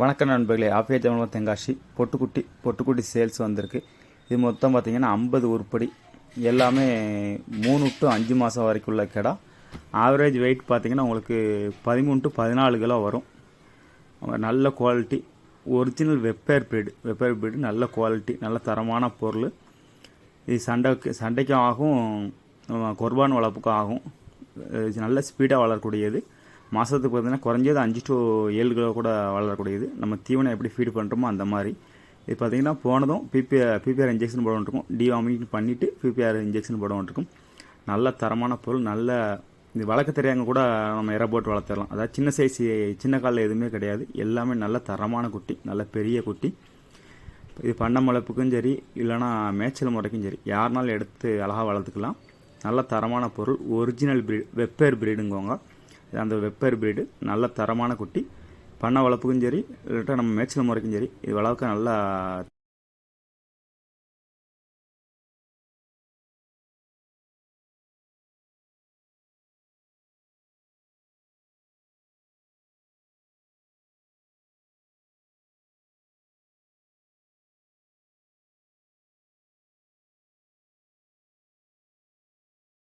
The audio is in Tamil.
வணக்கம் நண்பர்களே ஆஃபியா தமிழ் தெங்காசி பொட்டுக்குட்டி பொட்டுக்குட்டி சேல்ஸ் வந்திருக்கு. இது மொத்தம் பார்த்திங்கன்னா ஐம்பது உருப்படி. எல்லாமே மூணு டு அஞ்சு மாதம் வரைக்கும் உள்ள கிடா. ஆவரேஜ் வெயிட் பார்த்திங்கன்னா உங்களுக்கு பதிமூணு டு பதினாலு கிலோ வரும். நல்ல குவாலிட்டி ஒரிஜினல் வெப்பேர் பீடு வெப்பேர் பீடு நல்ல குவாலிட்டி நல்ல தரமான பொருள். இது சண்டைக்கு சண்டைக்கும் ஆகும் குர்பான் வளர்ப்புக்கும் ஆகும். இது நல்ல ஸ்பீடாக வளரக்கூடியது. மாதத்துக்கு பார்த்தீங்கன்னா குறைஞ்சது அஞ்சு டு ஏழு கிலோ கூட வளரக்கூடியது. நம்ம தீவனம் எப்படி ஃபீட் பண்ணுறோமோ அந்த மாதிரி. இது பார்த்தீங்கன்னா போனதும் பிபிஆர் பிபிஆர் இன்ஜெக்ஷன் போட வந்துருக்கும் டிவாமிங் பண்ணிவிட்டு பிபிஆர் இன்ஜெக்ஷன் போட வந்துருக்கும் நல்ல தரமான பொருள் நல்ல இது வளர்க்க தெரியாங்க கூட நம்ம இற போட்டு வளர்த்துடலாம். அதாவது சின்ன சைஸ் சின்ன காலில் எதுவுமே கிடையாது. எல்லாமே நல்ல தரமான குட்டி நல்ல பெரிய குட்டி. இது பண்ண முளைப்புக்கும் சரி இல்லைனா மேய்ச்சல் முறைக்கும் சரி யாருனாலும் எடுத்து அழகாக வளர்த்துக்கலாம். நல்ல தரமான பொருள் ஒரிஜினல் ப்ரீட் வெப்பேர் பிரீடுங்குவாங்க அந்த வெப்பேர் பிரீடு நல்ல தரமான குட்டி பண்ண வளர்ப்புக்கும் சரி இல்லாட்டா நம்ம மேய்ச்சல் முறைக்கும் சரி இது வளர்க்க நல்லா